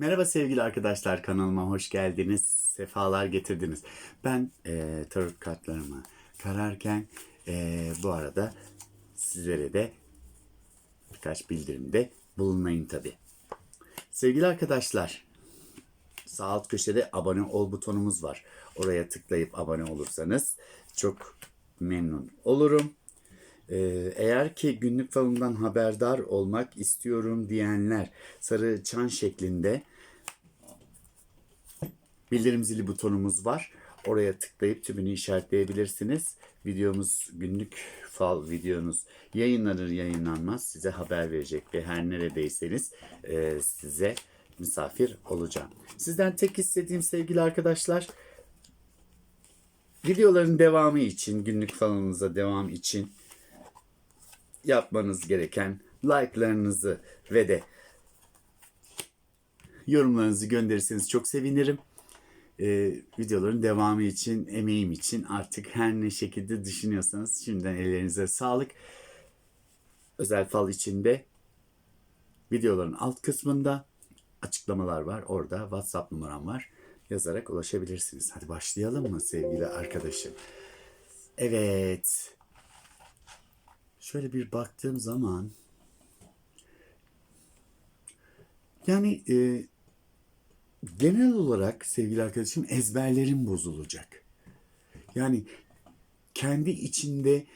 Merhaba sevgili arkadaşlar kanalıma hoş geldiniz. Sefalar getirdiniz. Ben e, tarot kartlarımı kararken e, bu arada sizlere de birkaç bildirimde bulunayım tabi. Sevgili arkadaşlar sağ alt köşede abone ol butonumuz var. Oraya tıklayıp abone olursanız çok memnun olurum. Ee, eğer ki günlük falımdan haberdar olmak istiyorum diyenler sarı çan şeklinde bildirim zili butonumuz var. Oraya tıklayıp tümünü işaretleyebilirsiniz. Videomuz günlük fal videonuz yayınlanır yayınlanmaz size haber verecek ve her neredeyseniz e, size misafir olacağım. Sizden tek istediğim sevgili arkadaşlar videoların devamı için günlük falınıza devam için yapmanız gereken like'larınızı ve de yorumlarınızı gönderirseniz çok sevinirim. Ee, videoların devamı için, emeğim için artık her ne şekilde düşünüyorsanız şimdiden ellerinize sağlık. Özel fal içinde videoların alt kısmında açıklamalar var. Orada WhatsApp numaram var. Yazarak ulaşabilirsiniz. Hadi başlayalım mı sevgili arkadaşım? Evet. Şöyle bir baktığım zaman yani e, genel olarak sevgili arkadaşım ezberlerim bozulacak. Yani kendi içinde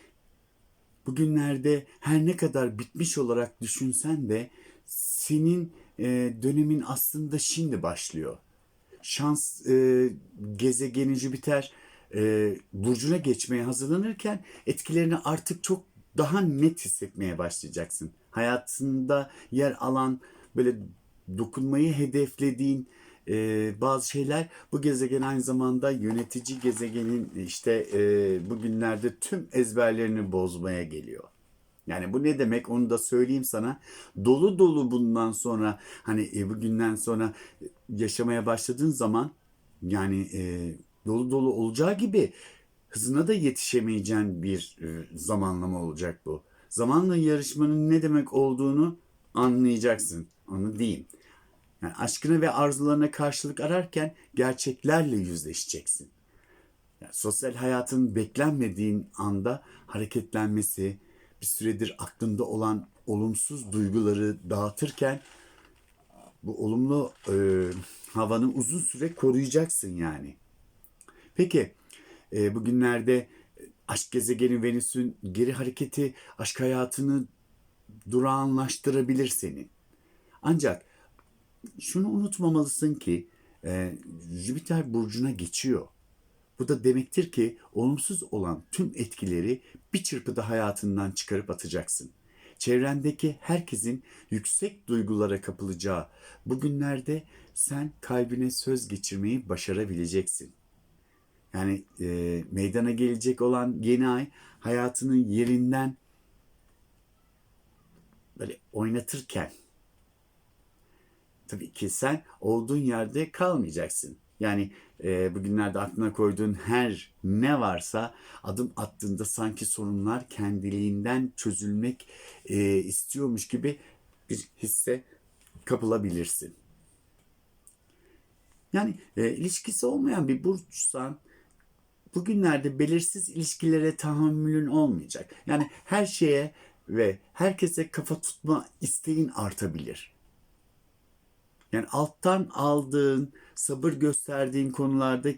bugünlerde her ne kadar bitmiş olarak düşünsen de senin e, dönemin aslında şimdi başlıyor. Şans e, gezegeni Jüpiter e, burcuna geçmeye hazırlanırken etkilerini artık çok daha net hissetmeye başlayacaksın. Hayatında yer alan böyle dokunmayı hedeflediğin e, bazı şeyler bu gezegen aynı zamanda yönetici gezegenin işte e, bugünlerde tüm ezberlerini bozmaya geliyor. Yani bu ne demek onu da söyleyeyim sana. Dolu dolu bundan sonra hani e, bugünden sonra yaşamaya başladığın zaman yani e, dolu dolu olacağı gibi hızına da yetişemeyeceğin bir e, zamanlama olacak bu. Zamanla yarışmanın ne demek olduğunu anlayacaksın. Onu diyeyim. Yani aşkına ve arzularına karşılık ararken gerçeklerle yüzleşeceksin. Yani sosyal hayatın beklenmediğin anda hareketlenmesi, bir süredir aklında olan olumsuz duyguları dağıtırken bu olumlu e, havanı uzun süre koruyacaksın yani. Peki e, bugünlerde aşk gezegeni Venüs'ün geri hareketi aşk hayatını durağanlaştırabilir seni. Ancak şunu unutmamalısın ki e, Jüpiter burcuna geçiyor. Bu da demektir ki olumsuz olan tüm etkileri bir çırpıda hayatından çıkarıp atacaksın. Çevrendeki herkesin yüksek duygulara kapılacağı bugünlerde sen kalbine söz geçirmeyi başarabileceksin. Yani e, meydana gelecek olan yeni ay hayatının yerinden böyle oynatırken tabii ki sen olduğun yerde kalmayacaksın. Yani e, bugünlerde aklına koyduğun her ne varsa adım attığında sanki sorunlar kendiliğinden çözülmek e, istiyormuş gibi bir hisse kapılabilirsin. Yani e, ilişkisi olmayan bir burçsan bugünlerde belirsiz ilişkilere tahammülün olmayacak. Yani her şeye ve herkese kafa tutma isteğin artabilir. Yani alttan aldığın, sabır gösterdiğin konularda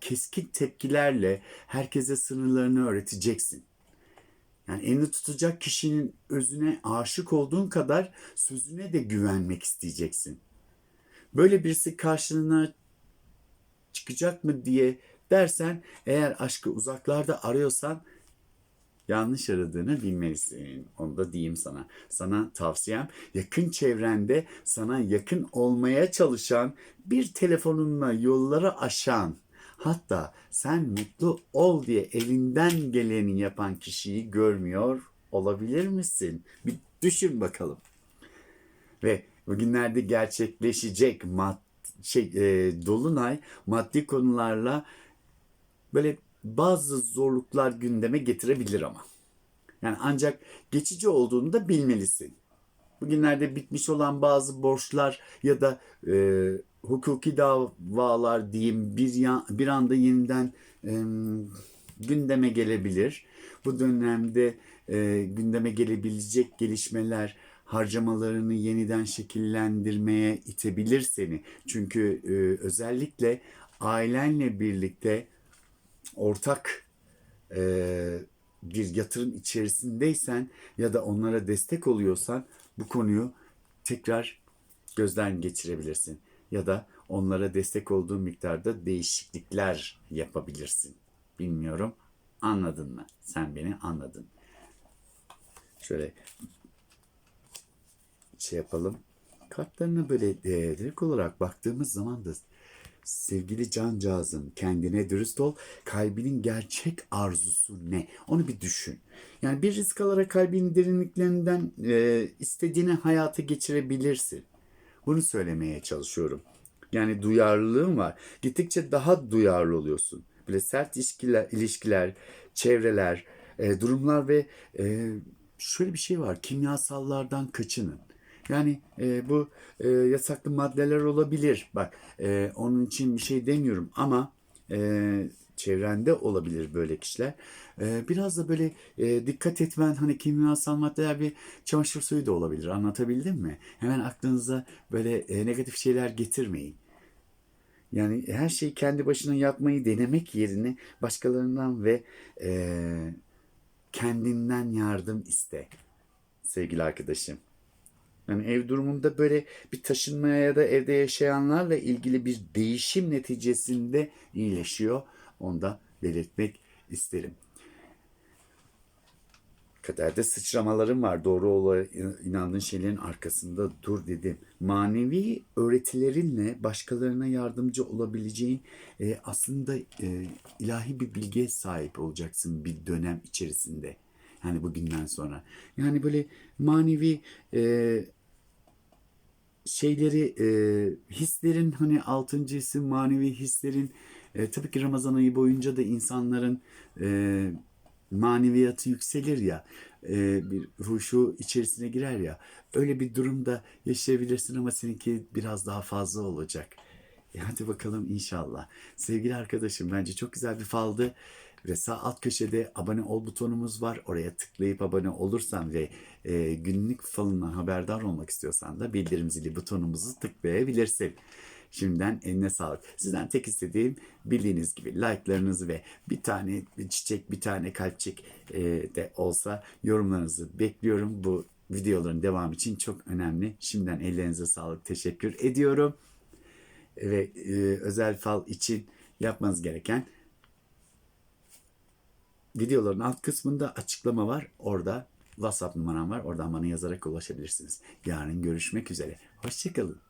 keskin tepkilerle herkese sınırlarını öğreteceksin. Yani elini tutacak kişinin özüne aşık olduğun kadar sözüne de güvenmek isteyeceksin. Böyle birisi karşına çıkacak mı diye dersen eğer aşkı uzaklarda arıyorsan yanlış aradığını bilmelisin. Onu da diyeyim sana. Sana tavsiyem yakın çevrende sana yakın olmaya çalışan bir telefonunla yolları aşan hatta sen mutlu ol diye elinden geleni yapan kişiyi görmüyor olabilir misin? Bir düşün bakalım. Ve bugünlerde gerçekleşecek mad şey e, dolunay maddi konularla böyle bazı zorluklar gündeme getirebilir ama. Yani ancak geçici olduğunu da bilmelisin. bugünlerde bitmiş olan bazı borçlar ya da e, hukuki davalar diyeyim bir, ya, bir anda yeniden e, gündeme gelebilir. Bu dönemde e, gündeme gelebilecek gelişmeler harcamalarını yeniden şekillendirmeye itebilir seni. Çünkü e, özellikle ailenle birlikte ortak e, bir yatırım içerisindeysen ya da onlara destek oluyorsan bu konuyu tekrar gözden geçirebilirsin. Ya da onlara destek olduğu miktarda değişiklikler yapabilirsin. Bilmiyorum. Anladın mı? Sen beni anladın. Şöyle şey yapalım. Kartlarına böyle e, direkt olarak baktığımız zaman da sevgili cancağızım kendine dürüst ol. Kalbinin gerçek arzusu ne? Onu bir düşün. Yani bir risk alarak kalbinin derinliklerinden e, istediğini hayata geçirebilirsin. Bunu söylemeye çalışıyorum. Yani duyarlılığın var. Gittikçe daha duyarlı oluyorsun. Böyle sert ilişkiler, ilişkiler çevreler, e, durumlar ve e, şöyle bir şey var. Kimyasallardan kaçının. Yani e, bu e, yasaklı maddeler olabilir. Bak e, onun için bir şey demiyorum ama e, çevrende olabilir böyle kişiler. E, biraz da böyle e, dikkat etmen hani kimyasal maddeler bir çamaşır suyu da olabilir. Anlatabildim mi? Hemen aklınıza böyle e, negatif şeyler getirmeyin. Yani her şeyi kendi başına yapmayı denemek yerine başkalarından ve e, kendinden yardım iste sevgili arkadaşım. Yani ev durumunda böyle bir taşınmaya ya da evde yaşayanlarla ilgili bir değişim neticesinde iyileşiyor. Onu da belirtmek isterim. Kaderde sıçramalarım var. Doğru olarak inandığın şeylerin arkasında dur dedim. Manevi öğretilerinle başkalarına yardımcı olabileceğin e, aslında e, ilahi bir bilgiye sahip olacaksın bir dönem içerisinde. Yani bugünden sonra. Yani böyle manevi e, şeyleri e, hislerin hani altıncı isim manevi hislerin e, tabii ki Ramazan ayı boyunca da insanların e, maneviyatı yükselir ya e, bir huşu içerisine girer ya öyle bir durumda yaşayabilirsin ama seninki biraz daha fazla olacak. E hadi bakalım inşallah. Sevgili arkadaşım bence çok güzel bir faldı. Ve sağ alt köşede abone ol butonumuz var. Oraya tıklayıp abone olursan ve e, günlük falından haberdar olmak istiyorsan da bildirim zili butonumuzu tıklayabilirsin. Şimdiden eline sağlık. Sizden tek istediğim bildiğiniz gibi like'larınızı ve bir tane çiçek, bir tane kalpçik e, de olsa yorumlarınızı bekliyorum. Bu videoların devamı için çok önemli. Şimdiden ellerinize sağlık. Teşekkür ediyorum. Ve e, özel fal için yapmanız gereken videoların alt kısmında açıklama var. Orada WhatsApp numaram var. Oradan bana yazarak ulaşabilirsiniz. Yarın görüşmek üzere. Hoşçakalın.